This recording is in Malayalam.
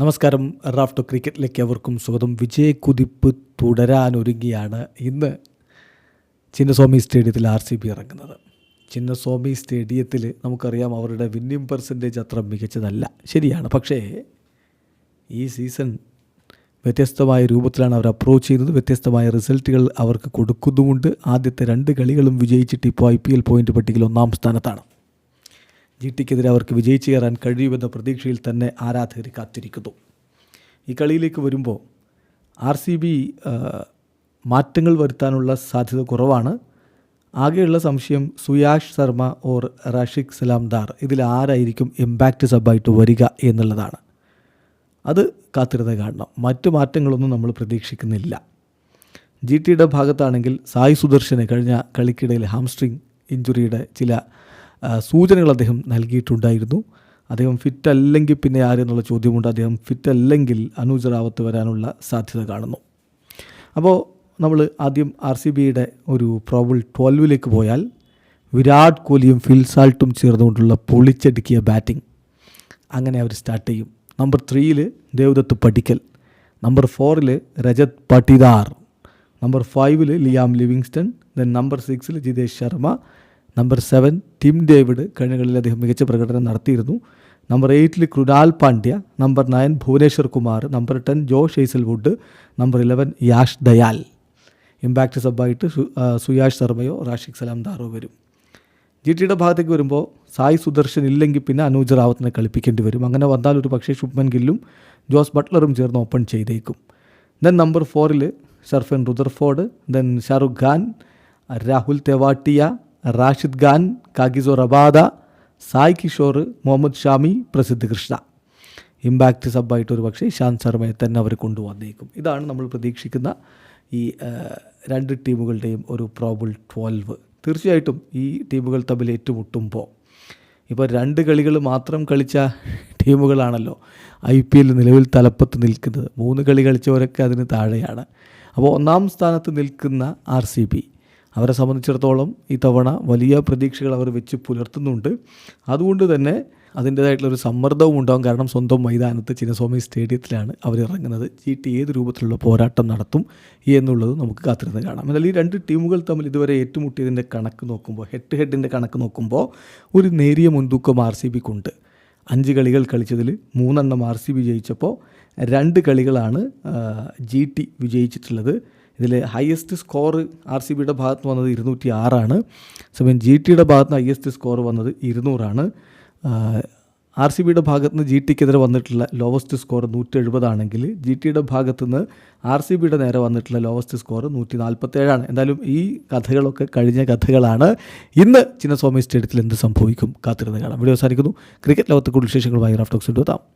നമസ്കാരം. റാഫ്റ്റോ ക്രിക്കറ്റിലേക്ക് അവർക്കും സ്വാഗതം. വിജയക്കുതിപ്പ് തുടരാനൊരുങ്ങിയാണ് ഇന്ന് ചിന്നസ്വാമി സ്റ്റേഡിയത്തിൽ ആർ സി ബി ഇറങ്ങുന്നത്. ചിന്നസ്വാമി സ്റ്റേഡിയത്തിൽ നമുക്കറിയാം അവരുടെ വിന്നിംഗ് പെർസെന്റേജ് അത്ര മികച്ചതല്ല. ശരിയാണ്. പക്ഷേ ഈ സീസൺ വ്യത്യസ്തമായ രൂപത്തിലാണ് അവർ അപ്രോച്ച് ചെയ്യുന്നത്. വ്യത്യസ്തമായ റിസൾട്ടുകൾ അവർക്ക് കൊടുക്കുന്നുമുണ്ട്. ആദ്യത്തെ രണ്ട് കളികളും വിജയിച്ചിട്ട് ഇപ്പോൾ ഐ പി എൽ പോയിന്റ് പട്ടികയിൽ ഒന്നാം സ്ഥാനത്താണ്. ജി ടിക്കെതിരെ അവർക്ക് വിജയിച്ചു കയറാൻ കഴിയുമെന്ന പ്രതീക്ഷയിൽ തന്നെ ആരാധകർ കാത്തിരിക്കുന്നു. ഈ കളിയിലേക്ക് വരുമ്പോൾ ആർ സി ബി മാറ്റങ്ങൾ വരുത്താനുള്ള സാധ്യത കുറവാണ്. ആകെയുള്ള സംശയം സുയാഷ് ശർമ്മ ഓർ റഷിഖ് സലാംദാർ. ഇതിൽ ആരായിരിക്കും ഇമ്പാക്റ്റ് സബായിട്ട് വരിക എന്നുള്ളതാണ്. അത് കാത്തിരുന്ന് കാണണം. മറ്റു മാറ്റങ്ങളൊന്നും നമ്മൾ പ്രതീക്ഷിക്കുന്നില്ല. ജി ടിയുടെ ഭാഗത്താണെങ്കിൽ സായി സുദർശന് കഴിഞ്ഞ കളിക്കിടയിൽ ഹാംസ്ട്രിങ് ഇഞ്ചുറിയുടെ ചില സൂചനകൾ അദ്ദേഹം നൽകിയിട്ടുണ്ടായിരുന്നു. അദ്ദേഹം ഫിറ്റ് അല്ലെങ്കിൽ പിന്നെ ആരെന്നുള്ള ചോദ്യമുണ്ട്. അദ്ദേഹം ഫിറ്റ് അല്ലെങ്കിൽ അനൂജ് റാവത്ത് വരാനുള്ള സാധ്യത കാണുന്നു. അപ്പോൾ നമ്മൾ ആദ്യം ആർ സി ബിയുടെ ഒരു പ്രോബിൾ ട്വൽവിലേക്ക് പോയാൽ വിരാട് കോഹ്ലിയും ഫിൽസാൾട്ടും ചേർന്നുകൊണ്ടുള്ള പൊളിച്ചടുക്കിയ ബാറ്റിംഗ് അങ്ങനെ അവർ സ്റ്റാർട്ട് ചെയ്യും. നമ്പർ ത്രീയിൽ ദേവദത്ത് പഠിക്കൽ നമ്പർ ഫോറിൽ രജത് പട്ടിദാർ. നമ്പർ ഫൈവിൽ ലിയാം ലിവിങ്സ്റ്റൺ. ദെൻ നമ്പർ സിക്സിൽ Jitesh Sharma. Number seven Tim David കഴിഞ്ഞ കളിയിൽ അദ്ദേഹം മികച്ച പ്രകടനം നടത്തിയിരുന്നു. Number എയ്റ്റിൽ Krunal Pandya number nine Bhuvneshwar Kumar number ten Josh Hazlewood number eleven Yash Dayal impact സബായിട്ട് Suyash ശർമ്മയോ റാഷിഖ് സലാം ദാറോ വരും ജി ടിയുടെ ഭാഗത്തേക്ക് വരുമ്പോൾ സായി സുദർശൻ ഇല്ലെങ്കിൽ പിന്നെ അനൂജ് റാവത്തിനെ കളിപ്പിക്കേണ്ടി വരും. അങ്ങനെ വന്നാൽ ഒരു പക്ഷേ ശുഭ്മൻ ഗില്ലും ജോസ് ബട്ട്ലറും ചേർന്ന് ഓപ്പൺ ചെയ്തേക്കും. ദെൻ നമ്പർ ഫോറിൽ Sherfane Rutherford then Shahrukh Khan Rahul Tewatia Rashid Khan Kagiso Rabada Sai Kishore Mohammed Shami Prasidh Krishna. Impact സബായിട്ടൊരു പക്ഷേ ഇഷാന്ത് ശർമ്മയെ തന്നെ അവർ കൊണ്ടുവന്നേക്കും. ഇതാണ് നമ്മൾ പ്രതീക്ഷിക്കുന്ന ഈ രണ്ട് ടീമുകളുടെയും ഒരു പ്രോബിൾ ട്വൽവ് തീർച്ചയായിട്ടും ഈ ടീമുകൾ തമ്മിൽ ഏറ്റുമുട്ടുമ്പോൾ ഇപ്പോൾ രണ്ട് കളികൾ മാത്രം കളിച്ച ടീമുകളാണല്ലോ ഐ പി എൽ നിലവിൽ തലപ്പത്ത് നിൽക്കുന്നത്. മൂന്ന് കളി കളിച്ചവരൊക്കെ അതിന് താഴെയാണ്. അപ്പോൾ ഒന്നാം സ്ഥാനത്ത് നിൽക്കുന്ന ആർ സി ബി. അവരെ സംബന്ധിച്ചിടത്തോളം ഈ തവണ വലിയ പ്രതീക്ഷകൾ അവർ വെച്ച് പുലർത്തുന്നുണ്ട്. അതുകൊണ്ട് തന്നെ അതിന്റേതായിട്ടുള്ളൊരു സമ്മർദ്ദവും ഉണ്ടാകും കാരണം സ്വന്തം മൈതാനത്ത് ചിന്നസ്വാമി സ്റ്റേഡിയത്തിലാണ് അവർ ഇറങ്ങുന്നത്. ജി ടി ഏത് രൂപത്തിലുള്ള പോരാട്ടം നടത്തും എന്നുള്ളത് നമുക്ക് കാത്തിരുന്ന് കാണാം. എന്നാൽ ഈ രണ്ട് ടീമുകൾ തമ്മിൽ ഇതുവരെ ഏറ്റുമുട്ടിയതിന്റെ കണക്ക് നോക്കുമ്പോൾ ഹെഡ് ടു ഹെഡിന്റെ കണക്ക് നോക്കുമ്പോൾ ഒരു നേരിയ മുൻതൂക്കം ആർ സി ബിക്കുണ്ട് അഞ്ച് കളികൾ കളിച്ചതിൽ മൂന്നെണ്ണം ആർ സി ബി ജയിച്ചപ്പോൾ രണ്ട് കളികളാണ് ജി ടി വിജയിച്ചിട്ടുള്ളത്. ഇതിൽ ഹയസ്റ്റ് സ്കോർ ആർ സി ബിയുടെ ഭാഗത്ത് വന്നത് ഇരുന്നൂറ്റി ആറാണ് സമയം ജി ടിയുടെ ഭാഗത്ത് നിന്ന് ഹയസ്റ്റ് സ്കോർ വന്നത് ഇരുന്നൂറാണ്. ആർ സി ബിയുടെ ഭാഗത്ത് നിന്ന് ജി ടിക്കെതിരെ വന്നിട്ടുള്ള ലോവസ്റ്റ് സ്കോർ നൂറ്റി എഴുപതാണെങ്കിൽ ജി ടിയുടെ ഭാഗത്ത് നിന്ന് ആർ സി ബിയുടെ നേരെ വന്നിട്ടുള്ള ലോവസ്റ്റ് സ്കോർ നൂറ്റി നാൽപ്പത്തേഴാണ് എന്തായാലും ഈ കഥകളൊക്കെ കഴിഞ്ഞ കഥകളാണ്. ഇന്ന് ചിന്നസ്വാമി സ്റ്റേഡിയത്തിൽ എന്ത് സംഭവിക്കും കാത്തിരുന്ന് കാണാം. വീഡിയോ അവസാനിക്കുന്നു. ക്രിക്കറ്റ് ലോകത്തെ കൂടുതൽ വിശേഷങ്ങളുമായി റാഫ്റ്റോക്സ് എത്താം.